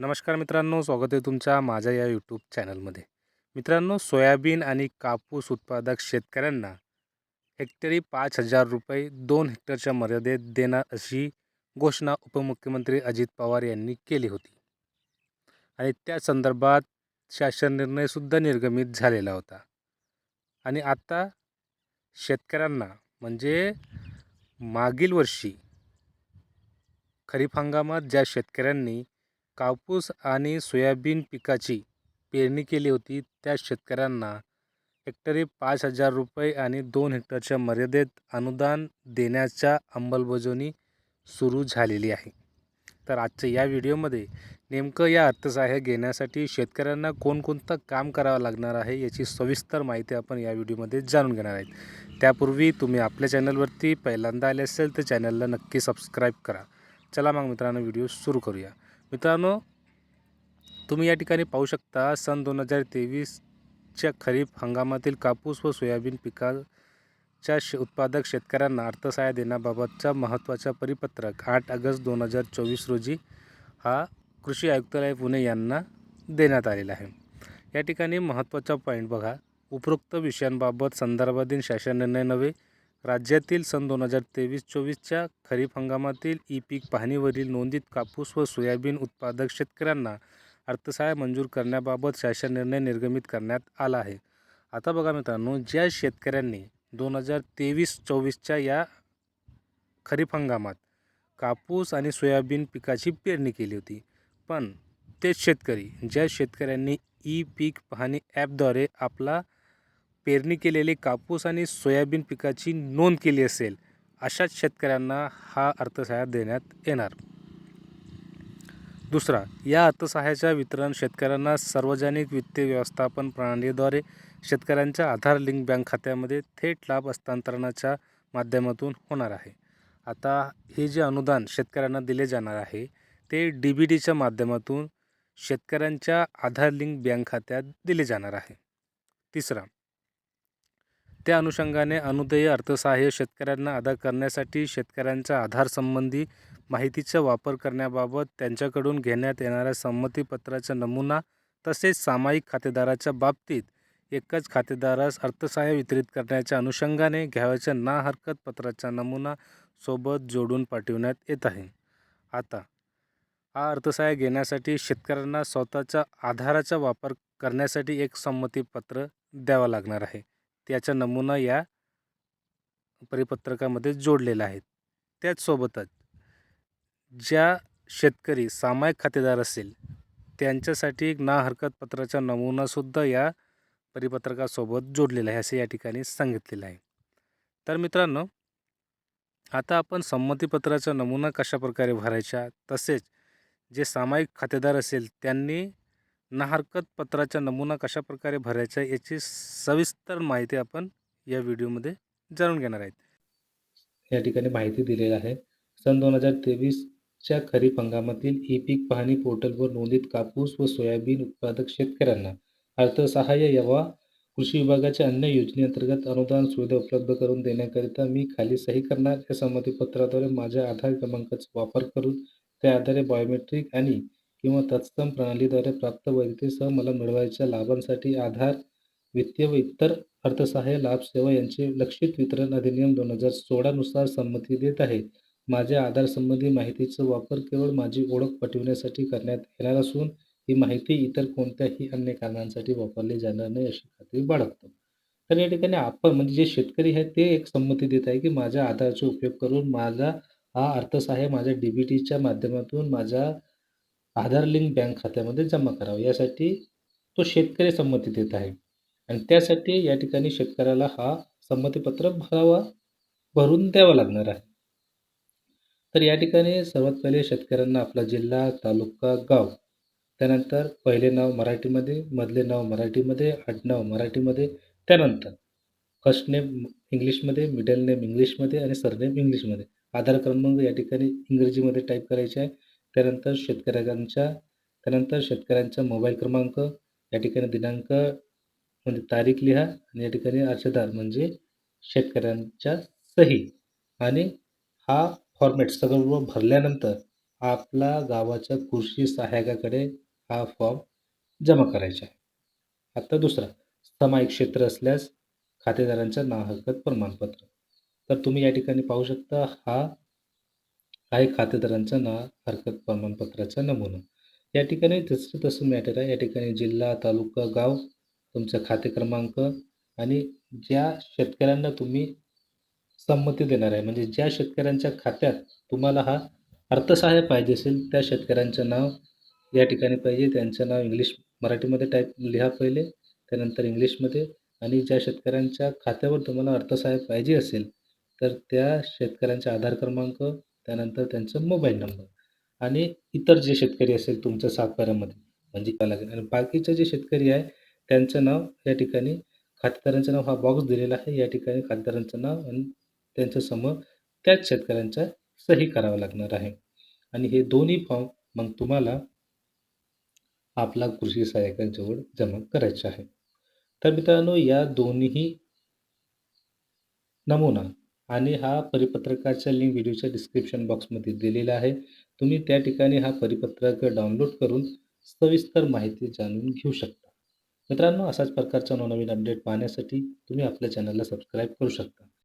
नमस्कार मित्रांनो स्वागत आहे तुमच्या माझ्या या यूट्यूब चॅनलमध्ये मित्रांनो सोयाबीन आणि कापूस उत्पादक शेतकऱ्यांना हेक्टरी पाच हजार रुपये दोन हेक्टरच्या मर्यादेत देणार अशी घोषणा उपमुख्यमंत्री अजित पवार यांनी केली होती. आणि त्या संदर्भात शासन निर्णयसुद्धा निर्गमित झालेला होता. आणि आता शेतकऱ्यांना म्हणजे मागील वर्षी खरीप हंगामात ज्या शेतकऱ्यांनी कापूस आणि सोयाबीन पिकाची पेरणी केली होती. त्या शेतकऱ्यांना हेक्टरी पाच हजार रुपये आणि दोन हेक्टरच्या मर्यादेत अनुदान देण्याच्या अंमलबजावणी सुरू झालेली आहे. तर आजच्या या व्हिडिओमध्ये नेमकं या अर्थसहाय्य घेण्यासाठी शेतकऱ्यांना कोणकोणतं काम करावं लागणार आहे याची सविस्तर माहिती आपण या व्हिडिओमध्ये जाणून घेणार आहेत. त्यापूर्वी तुम्ही आपल्या चॅनलवरती पहिल्यांदा आले असेल तर चॅनलला नक्की सबस्क्राईब करा. चला मग मित्रांनो व्हिडिओ सुरू करूया. मित्रांनो तुम्ही या ठिकाणी पाहू शकता सन दोन हजार तेवीसच्या खरीप हंगामातील कापूस व सोयाबीन पिकाच्या शे उत्पादक शेतकऱ्यांना अर्थसहाय्य देण्याबाबतचा महत्त्वाचा परिपत्रक आठ ऑगस्ट दोन हजार चोवीस रोजी हा कृषी आयुक्तालय पुणे यांना देण्यात आलेला आहे. या ठिकाणी महत्त्वाचा पॉईंट बघा. उपरोक्त विषयांबाबत संदर्भाधीन शासन निर्णय नव्हे राज्यातील सन दोन हजार तेवीस चोवीसच्या खरीप हंगामातील ई पीक पाहणीवरील नोंदीत कापूस व सोयाबीन उत्पादक शेतकऱ्यांना अर्थसहाय्य मंजूर करण्याबाबत शासन निर्णय निर्गमित करण्यात आला आहे. आता बघा मित्रांनो ज्या शेतकऱ्यांनी दोन हजार तेवीस चोवीसच्या या खरीप हंगामात कापूस आणि सोयाबीन पिकाची पेरणी केली होती पण तेच शेतकरी ज्या शेतकऱ्यांनी ई पीक पाहणी ॲपद्वारे आपला पेरणी केलेली कापूस आणि सोयाबीन पिकाची नोंद केली असेल अशाच शेतकऱ्यांना हा अर्थसहाय्य देण्यात येणार. दुसरा या अर्थसहाय्याच्या वितरण शेतकऱ्यांना सार्वजनिक वित्तीय व्यवस्थापन प्रणालीद्वारे शेतकऱ्यांच्या आधार लिंक बँक खात्यामध्ये थेट लाभ हस्तांतरणाच्या माध्यमातून होणार आहे. आता हे जे अनुदान शेतकऱ्यांना दिले जाणार आहे ते डी बी डीच्या माध्यमातून शेतकऱ्यांच्या आधार लिंक बँक खात्यात दिले जाणार आहे. तिसरा त्या अनुषंगाने अनुदेय अर्थसहाय्य शेतकऱ्यांना अदा करण्यासाठी शेतकऱ्यांच्या आधारसंबंधी माहितीचा वापर करण्याबाबत त्यांच्याकडून घेण्यात येणाऱ्या संमतीपत्राचा नमुना तसेच सामायिक खातेदाराच्या बाबतीत एकच खातेदारास अर्थसहाय्य वितरित करण्याच्या अनुषंगाने घ्यावयाच्या ना हरकत पत्राचा नमुना सोबत जोडून पाठविण्यात येत आहे. आता हा अर्थसहाय्य घेण्यासाठी शेतकऱ्यांना स्वतःच्या आधाराचा वापर करण्यासाठी एक संमतीपत्र द्यावं लागणार आहे. त्याचा नमुना या परिपत्रकामध्ये जोडलेला आहे. त्याचसोबतच ज्या शेतकरी सामायिक खातेदार असेल त्यांच्यासाठी एक ना हरकत पत्राचा नमुनासुद्धा या परिपत्रकासोबत जोडलेला आहे असे या ठिकाणी सांगितलेलं आहे. तर मित्रांनो आता आपण संमतीपत्राचा नमुना कशा प्रकारे भरायचा तसेच जे सामायिक खातेदार असेल त्यांनी ना हरकत पत्राचा नमुना कशा प्रकारे भरायचा याची सविस्तर माहिती आपण या व्हिडिओमध्ये जाणून घेणार आहेत. या ठिकाणी माहिती दिलेली आहे. सन दोन हजार तेवीसच्या खरीप हंगामातील ई पीक पाहणी पोर्टलवर नोंदित कापूस व सोयाबीन उत्पादक शेतकऱ्यांना अर्थसहाय्य यावा. कृषी विभागाच्या अन्य योजनेअंतर्गत अनुदान सुविधा उपलब्ध करून देण्याकरिता मी खाली सही करणार. या संमतीपत्राद्वारे माझ्या आधार क्रमांकाचा वापर करून त्या आधारे बायोमेट्रिक आणि किंवा तत्सम प्रणालीद्वारे प्राप्त वैधतेसह मला मिळवायच्या लाभांसाठी आधार वित्तीय व इतर अर्थसहाय्य लाभ सेवा यांचे लक्षित वितरण अधिनियम दोन हजार सोळानुसार संमती देत आहे. माझ्या आधारसंबंधी माहितीचा वापर केवळ माझी ओळख पटविण्यासाठी करण्यात येणार असून ही माहिती इतर कोणत्याही अन्य कारणांसाठी वापरली जाणार नाही अशी खात्री बाळगतो. तर या ठिकाणी आपण म्हणजे जे शेतकरी आहेत ते एक संमती देत आहे की माझ्या आधारचा उपयोग करून माझा हा अर्थसहाय्य माझ्या डी बी टीच्या माध्यमातून माझ्या आधार लिंक बँक खात्यामध्ये जमा करावं. यासाठी तो शेतकरी संमती देत आहे. आणि त्यासाठी या ठिकाणी शेतकऱ्याला हा संमतीपत्र भरावा भरून द्यावा लागणार आहे. तर या ठिकाणी सर्वात पहिले शेतकऱ्यांना आपला जिल्हा तालुका गाव त्यानंतर पहिले नाव मराठीमध्ये मधले नाव मराठीमध्ये आडनाव मराठीमध्ये त्यानंतर फर्स्ट नेम इंग्लिशमध्ये मिडल नेम इंग्लिशमध्ये आणि सरनेम इंग्लिशमध्ये. आधार क्रमांक या ठिकाणी इंग्रजीमध्ये टाईप करायचे आहे. त्यानंतर शेतकऱ्यांच्या त्यानंतर शेतकऱ्यांचा मोबाईल क्रमांक या ठिकाणी दिनांक म्हणजे तारीख लिहा आणि या ठिकाणी अर्जदार म्हणजे शेतकऱ्यांच्या सही. आणि हा फॉर्मॅट सगळं भरल्यानंतर आपला गावाच्या कृषी सहाय्यकाकडे हा फॉर्म जमा करायचा आहे. आता दुसरा सामायिक क्षेत्र असल्यास खातेदारांचं नाव हरकत प्रमाणपत्र. तर तुम्ही या ठिकाणी पाहू शकता हा काही खातेदारांचं नाव हरकत प्रमाणपत्राचा नमुना. या ठिकाणी तसं तसं मॅटर आहे. या ठिकाणी जिल्हा तालुका गाव तुमचा खाते क्रमांक आणि ज्या शेतकऱ्यांना तुम्ही संमती देणार आहे. म्हणजे ज्या शेतकऱ्यांच्या खात्यात तुम्हाला हा अर्थसहाय्य पाहिजे असेल त्या शेतकऱ्यांचं नाव या ठिकाणी पाहिजे. त्यांचं नाव इंग्लिश मराठीमध्ये टाईप लिहा पहिले त्यानंतर इंग्लिशमध्ये आणि ज्या शेतकऱ्यांच्या खात्यावर तुम्हाला अर्थसहाय्य पाहिजे असेल तर त्या शेतकऱ्यांचा आधार क्रमांक त्यानंतर त्यांचा मोबाईल नंबर आणि इतर जे शेतकरी असेल तुमच्या सातबाऱ्यामध्ये म्हणजे काय लागेल. आणि बाकीचे जे शेतकरी आहे त्यांचं नाव या ठिकाणी खातेदारांचं नाव हा बॉक्स दिलेला आहे. या ठिकाणी खातेदारांचं नाव आणि त्यांच्यासमोर त्याच शेतकऱ्यांचा सही करावं लागणार आहे. आणि हे दोन्ही फॉर्म मग तुम्हाला आपला कृषी सहाय्यकांजवळ जमा करायचे आहे. तर मित्रांनो या दोन्ही नमुना आणि हा परिपत्रकाचा लिंक व्हिडिओच्या डिस्क्रिप्शन बॉक्समध्ये दिलेला आहे. तुम्ही त्या ठिकाणी हा परिपत्रक डाउनलोड करून सविस्तर माहिती जाणून घेऊ शकता. मित्रांनो अशाच प्रकारचा नवनवीन अपडेट पाहण्यासाठी तुम्ही आपल्या चॅनलला सबस्क्राईब करू शकता.